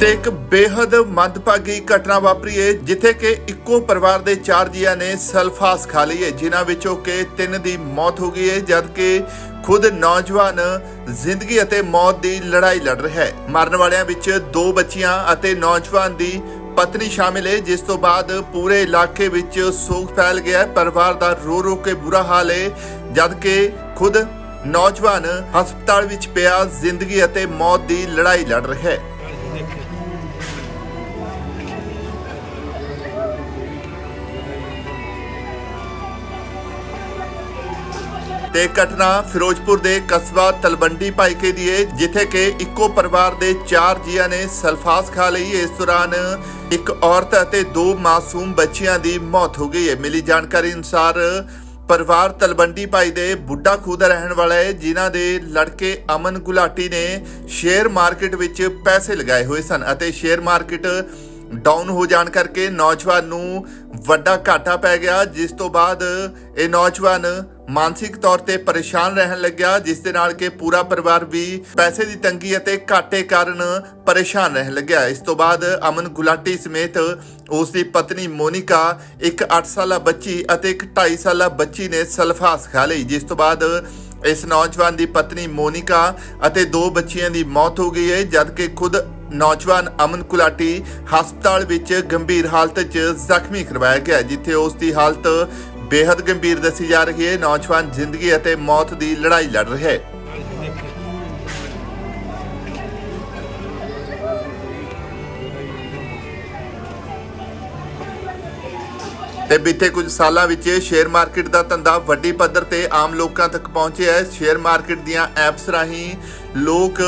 ਤੇ ਇੱਕ ਬੇहद ਮੰਦਭਾਗੀ ਘਟਨਾ ਵਾਪਰੀ ਹੈ ਜਿੱਥੇ ਕਿ ਇੱਕੋ ਪਰਿਵਾਰ ਦੇ ਚਾਰ ਜੀਆਂ ਨੇ ਸਲਫਾਸ ਖਾ ਲਈ ਹੈ ਜਿਨ੍ਹਾਂ ਵਿੱਚੋਂ ਕਿ ਤਿੰਨ ਦੀ ਮੌਤ ਹੋ ਗਈ ਹੈ ਜਦਕਿ ਖੁਦ ਨੌਜਵਾਨ ਜ਼ਿੰਦਗੀ ਅਤੇ ਮੌਤ ਦੀ ਲੜਾਈ ਲੜ ਰਿਹਾ ਹੈ ਮਰਨ ਵਾਲਿਆਂ ਵਿੱਚ ਦੋ ਬੱਚੀਆਂ ਅਤੇ ਨੌਜਵਾਨ ਦੀ ਪਤਨੀ ਸ਼ਾਮਿਲ ਹੈ ਜਿਸ ਤੋਂ ਬਾਅਦ ਪੂਰੇ ਇਲਾਕੇ ਵਿੱਚ ਸੋਗ ਫੈਲ ਗਿਆ ਪਰਿਵਾਰ ਦਾ ਰੋ ਰੋ ਕੇ ਬੁਰਾ ਹਾਲ ਹੈ ਜਦਕਿ ਖੁਦ ਨੌਜਵਾਨ ਹਸਪਤਾਲ ਵਿੱਚ ਪਿਆ, ਜ਼ਿੰਦਗੀ ਅਤੇ ਮੌਤ ਦੀ ਲੜਾਈ ਲੜ ਰਿਹਾ ਹੈ ਤੇ ਘਟਨਾ ਫਿਰੋਜ਼ਪੁਰ ਦੇ ਕਸਬਾ ਤਲਵੰਡੀ ਭਾਈਕੇ ਦੀ ਹੈ ਜਿੱਥੇ ਕਿ ਇੱਕੋ ਪਰਿਵਾਰ ਦੇ ਚਾਰ ਜੀਆਂ ਨੇ ਸਲਫਾਸ ਖਾ ਲਈ। ਇਸ ਦੌਰਾਨ ਇੱਕ ਔਰਤ ਅਤੇ ਦੋ ਮਾਸੂਮ ਬੱਚਿਆਂ ਦੀ ਮੌਤ ਹੋ ਗਈ ਹੈ ਮਿਲੀ ਜਾਣਕਾਰੀ ਅਨੁਸਾਰ ਪਰਿਵਾਰ ਤਲਵੰਡੀ ਭਾਈ ਦੇ ਬੁੱਢਾ ਖੂਹ ਰਹਿਣ ਵਾਲਾ ਹੈ ਜਿਨ੍ਹਾਂ ਦੇ ਲੜਕੇ ਅਮਨ ਗੁਲਾਟੀ ਨੇ ਸ਼ੇਅਰ ਮਾਰਕੀਟ ਵਿੱਚ ਪੈਸੇ ਲਗਾਏ ਹੋਏ ਸਨ ਅਤੇ ਸ਼ੇਅਰ ਮਾਰਕੀਟ ਡਾਊਨ ਹੋ ਜਾਣ ਕਰਕੇ ਨੌਜਵਾਨ ਨੂੰ ਵੱਡਾ ਘਾਟਾ ਪੈ ਗਿਆ, ਜਿਸ ਤੋਂ ਬਾਅਦ ਇਹ ਨੌਜਵਾਨ ਮਾਨਸਿਕ ਤੌਰ ਤੇ ਪਰੇਸ਼ਾਨ ਰਹਿਣ ਲੱਗਿਆ, ਜਿਸ ਦੇ ਨਾਲ ਕਿ ਪੂਰਾ ਪਰਿਵਾਰ ਵੀ ਪੈਸੇ ਦੀ ਤੰਗੀ ਅਤੇ ਘਾਟੇ ਕਾਰਨ ਪਰੇਸ਼ਾਨ ਰਹਿਣ ਲੱਗਿਆ। ਇਸ ਤੋਂ ਬਾਅਦ ਅਮਨ ਗੁਲਾਟੀ ਸਮੇਤ ਉਸ ਦੀ ਪਤਨੀ ਮੋਨਿਕਾ, ਇੱਕ 8 ਸਾਲਾ ਬੱਚੀ ਅਤੇ ਇੱਕ 2.5 ਸਾਲਾ ਬੱਚੀ ਨੇ ਸਲਫਾਸ ਖਾ ਲਈ, ਜਿਸ ਤੋਂ ਬਾਅਦ ਇਸ ਨੌਜਵਾਨ ਦੀ ਪਤਨੀ ਮੋਨਿਕਾ ਅਤੇ ਦੋ ਬੱਚੀਆਂ ਦੀ ਮੌਤ ਹੋ ਗਈ ਹੈ, ਜਦਕਿ ਖੁਦ ਨੌਜਵਾਨ ਅਮਨ ਕੁਲਾਟੀ ਹਸਪਤਾਲ ਵਿੱਚ ਗੰਭੀਰ ਹਾਲਤ 'ਚ ਜ਼ਖਮੀ ਕਰਵਾਇਆ ਗਿਆ, ਜਿੱਥੇ ਉਸ ਦੀ ਹਾਲਤ ਬੇहद ਗੰਭੀਰ ਦੱਸੀ ਜਾ ਰਹੀ ਹੈ। ਨੌਜਵਾਨ ਜ਼ਿੰਦਗੀ ਅਤੇ ਮੌਤ ਦੀ ਲੜਾਈ ਲੜ ਰਿਹਾ ਹੈ। ਤੇ ਬੀਤੇ ਕੁਝ ਸਾਲਾਂ ਵਿੱਚ ਸ਼ੇਅਰ ਮਾਰਕੀਟ ਦਾ ਧੰਦਾ ਵੱਡੀ ਪੱਧਰ ਤੇ ਆਮ ਲੋਕਾਂ ਤੱਕ ਪਹੁੰਚਿਆ ਹੈ। ਸ਼ੇਅਰ ਮਾਰਕੀਟ ਦੀਆਂ ਐਪਸ ਰਾਹੀਂ ਲੋਕ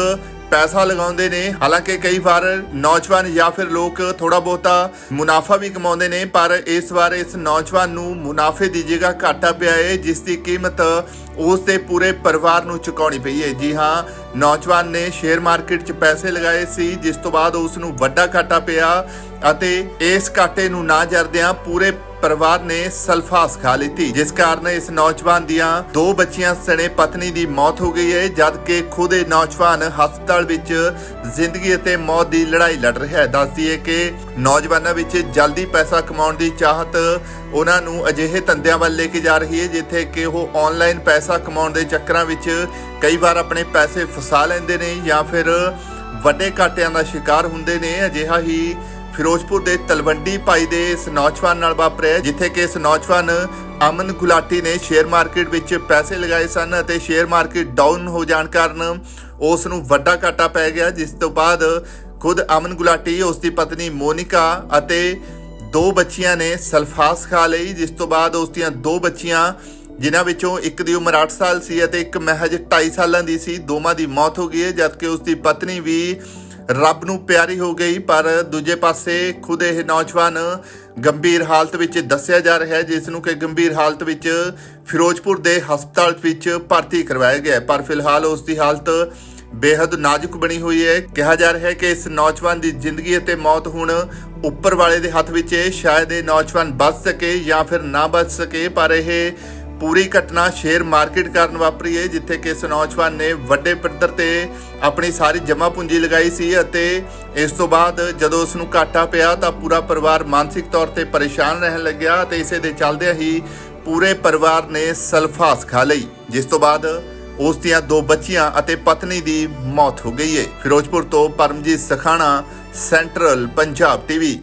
ਪੈਸਾ ਲਗਾਉਂਦੇ ਨੇ, ਹਾਲਾਂਕਿ ਕਈ ਵਾਰ ਨੌਜਵਾਨ ਜਾਂ ਫਿਰ ਲੋਕ ਥੋੜਾ ਬਹੁਤਾ ਮੁਨਾਫਾ ਵੀ ਕਮਾਉਂਦੇ ਨੇ, ਪਰ ਇਸ ਵਾਰ ਇਸ ਨੌਜਵਾਨ ਨੂੰ ਮੁਨਾਫੇ ਦੀ ਜਗ੍ਹਾ ਘਾਟਾ ਪਿਆ ਹੈ ਜਿਸ ਦੀ ਕੀਮਤ ਉਸ ਦੇ ਪੂਰੇ ਪਰਿਵਾਰ ਨੂੰ ਚੁਕਾਉਣੀ ਪਈ ਹੈ ਜੀ ਹਾਂ, ਨੌਜਵਾਨ ਨੇ ਸ਼ੇਅਰ ਮਾਰਕੀਟ 'ਚ ਪੈਸੇ ਲਗਾਏ ਸੀ, ਜਿਸ ਤੋਂ ਬਾਅਦ ਉਸ ਨੂੰ ਵੱਡਾ ਘਾਟਾ ਪਿਆ ਅਤੇ ਇਸ ਘਾਟੇ ਨੂੰ ਨਾ ਜਰਦਿਆਂ ਪੂਰੇ ਪਰਿਵਾਰ ਨੇ ਸਲਫਾਸ ਖਾ ਲਈ ਜਿਸ ਕਾਰਨ ਇਸ ਨੌਜਵਾਨ ਦੀਆਂ ਦੋ ਬੱਚੀਆਂ ਸਣੇ ਪਤਨੀ ਦੀ ਮੌਤ ਹੋ ਗਈ ਹੈ, ਜਦਕਿ ਖੁਦ ਇਹ ਨੌਜਵਾਨ ਹਸਪਤਾਲ ਵਿੱਚ ਜ਼ਿੰਦਗੀ ਅਤੇ ਮੌਤ ਦੀ ਲੜਾਈ ਲੜ ਰਿਹਾ ਹੈ। ਦੱਸਦੀ ਹੈ ਕਿ ਨੌਜਵਾਨਾਂ ਵਿੱਚ ਜਲਦੀ ਪੈਸਾ ਕਮਾਉਣ ਦੀ ਚਾਹਤ ਉਹਨਾਂ ਨੂੰ ਅਜਿਹੇ ਧੰਦਿਆਂ ਵੱਲ ਲੈ ਕੇ ਜਾ ਰਹੀ ਹੈ, ਜਿੱਥੇ ਕਿ ਉਹ ਆਨਲਾਈਨ ਪੈਸਾ ਕਮਾਉਣ ਦੇ ਚੱਕਰਾਂ ਵਿੱਚ ਕਈ ਵਾਰ ਆਪਣੇ ਪੈਸੇ ਫਸਾ ਲੈਂਦੇ ਨੇ ਜਾਂ ਫਿਰ ਵੱਡੇ ਘਾਟਿਆਂ ਦਾ ਸ਼ਿਕਾਰ ਹੁੰਦੇ ਨੇ। ਅਜਿਹਾ ਹੀ ਫਿਰੋਜ਼ਪੁਰ ਦੇ ਤਲਵੰਡੀ ਭਾਈ ਦੇ ਇਸ ਨੌਜਵਾਨ ਨਾਲ ਵਾਪਰਿਆ ਜਿੱਥੇ ਕਿ ਇਸ ਨੌਜਵਾਨ ਅਮਨ ਗੁਲਾਟੀ ਨੇ ਸ਼ੇਅਰ ਮਾਰਕੀਟ ਵਿੱਚ ਪੈਸੇ ਲਗਾਏ ਸਨ ਅਤੇ ਸ਼ੇਅਰ ਮਾਰਕੀਟ ਡਾਊਨ ਹੋ ਜਾਣ ਕਾਰਨ ਉਸ ਨੂੰ ਵੱਡਾ ਘਾਟਾ ਪੈ ਗਿਆ, ਜਿਸ ਤੋਂ ਬਾਅਦ ਖੁਦ ਅਮਨ ਗੁਲਾਟੀ, ਉਸ ਦੀ ਪਤਨੀ ਮੋਨਿਕਾ ਅਤੇ ਦੋ ਬੱਚੀਆਂ ਨੇ ਸਲਫਾਸ ਖਾ ਲਈ, ਜਿਸ ਤੋਂ ਬਾਅਦ ਉਸ ਦੀਆਂ ਦੋ ਬੱਚੀਆਂ, ਜਿਨ੍ਹਾਂ ਵਿੱਚੋਂ ਇੱਕ ਦੀ ਉਮਰ 8 ਸਾਲ ਸੀ ਅਤੇ ਇੱਕ ਮਹਿਜ 2.5 ਸਾਲਾਂ ਦੀ ਸੀ, ਦੋਵਾਂ ਦੀ ਮੌਤ ਹੋ ਗਈ ਹੈ, ਜਦਕਿ ਉਸ ਦੀ ਪਤਨੀ ਵੀ ਰੱਬ ਨੂੰ ਪਿਆਰੀ ਹੋ ਗਈ, ਪਰ ਦੂਜੇ ਪਾਸੇ ਖੁਦ ਇਹ ਨੌਜਵਾਨ ਗੰਭੀਰ ਹਾਲਤ ਵਿੱਚ ਦੱਸਿਆ ਜਾ ਰਿਹਾ ਹੈ, ਜਿਸ ਨੂੰ ਕਿ ਗੰਭੀਰ ਹਾਲਤ ਵਿੱਚ ਫਿਰੋਜ਼ਪੁਰ ਦੇ ਹਸਪਤਾਲ ਵਿੱਚ ਭਰਤੀ ਕਰਵਾਇਆ ਗਿਆ ਪਰ ਫਿਲਹਾਲ ਉਸ ਦੀ ਹਾਲਤ ਬੇहद ਨਾਜ਼ੁਕ ਬਣੀ ਹੋਈ ਹੈ। ਕਿਹਾ ਜਾ ਰਿਹਾ ਹੈ ਕਿ ਇਸ ਨੌਜਵਾਨ ਦੀ ਜ਼ਿੰਦਗੀ ਅਤੇ ਮੌਤ ਹੁਣ ਉੱਪਰ ਵਾਲੇ ਦੇ ਹੱਥ ਵਿੱਚ ਹੈ। ਸ਼ਾਇਦ ਇਹ ਨੌਜਵਾਨ ਬਚ ਸਕੇ ਜਾਂ ਫਿਰ ਨਾ ਬਚ ਸਕੇ, ਪਰ ਇਹ ਪੂਰੀ ਘਟਨਾ ਸ਼ੇਅਰ ਮਾਰਕੀਟ ਕਾਰਨ ਵਾਪਰੀ ਹੈ, ਜਿੱਥੇ ਕਿ ਇਸ ਨੌਜਵਾਨ ਨੇ ਵੱਡੇ ਪੱਧਰ ਤੇ ਆਪਣੀ ਸਾਰੀ ਜਮ੍ਹਾਂ ਪੂੰਜੀ ਲਗਾਈ ਸੀ ਅਤੇ ਇਸ ਤੋਂ ਬਾਅਦ ਜਦੋਂ ਉਸ ਨੂੰ ਘਾਟਾ ਪਿਆ ਤਾਂ ਪੂਰਾ ਪਰਿਵਾਰ ਮਾਨਸਿਕ ਤੌਰ ਤੇ ਪਰੇਸ਼ਾਨ ਰਹਿਣ ਲੱਗਿਆ ਤੇ ਇਸੇ ਦੇ ਚੱਲਦਿਆਂ ਹੀ ਪੂਰੇ ਪਰਿਵਾਰ ਨੇ ਸਲਫਾਸ ਖਾ ਲਈ, ਜਿਸ ਤੋਂ ਬਾਅਦ ਉਸ ਦੀਆਂ ਦੋ ਬੱਚੀਆਂ ਅਤੇ ਪਤਨੀ ਦੀ ਮੌਤ ਹੋ ਗਈ ਹੈ। ਫਿਰੋਜ਼ਪੁਰ ਤੋਂ ਪਰਮਜੀਤ ਸਖਾਣਾ, ਸੈਂਟਰਲ ਪੰਜਾਬ ਟੀਵੀ